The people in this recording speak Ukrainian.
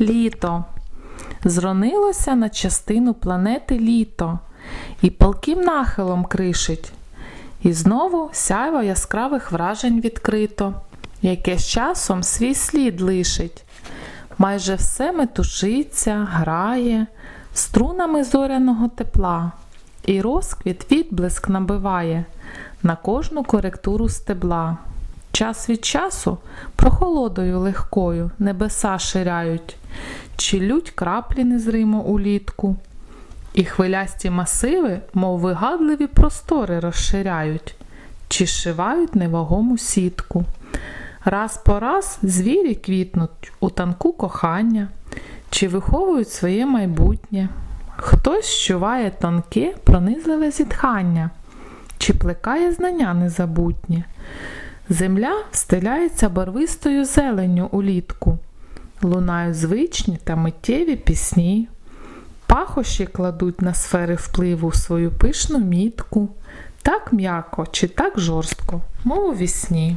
Літо. Зронилося на частину планети літо, і палким нахилом кришить. І знову сяйво яскравих вражень відкрито, яке з часом свій слід лишить. Майже все метушиться, грає, струнами зоряного тепла, і розквіт відблиск набиває на кожну коректуру стебла. Час від часу прохолодою легкою небеса ширяють, чи лють краплі незримо улітку, і хвилясті масиви, мов вигадливі простори розширяють, чи шивають невагому сітку. Раз по раз звірі квітнуть у танку кохання, чи виховують своє майбутнє. Хтось щуває тонке, пронизливе зітхання, чи плекає знання незабутнє. Земля стеляється барвистою зеленню улітку, лунають звичні та миттєві пісні, пахощі кладуть на сфери впливу свою пишну мітку, так м'яко чи так жорстко, мов у вісні.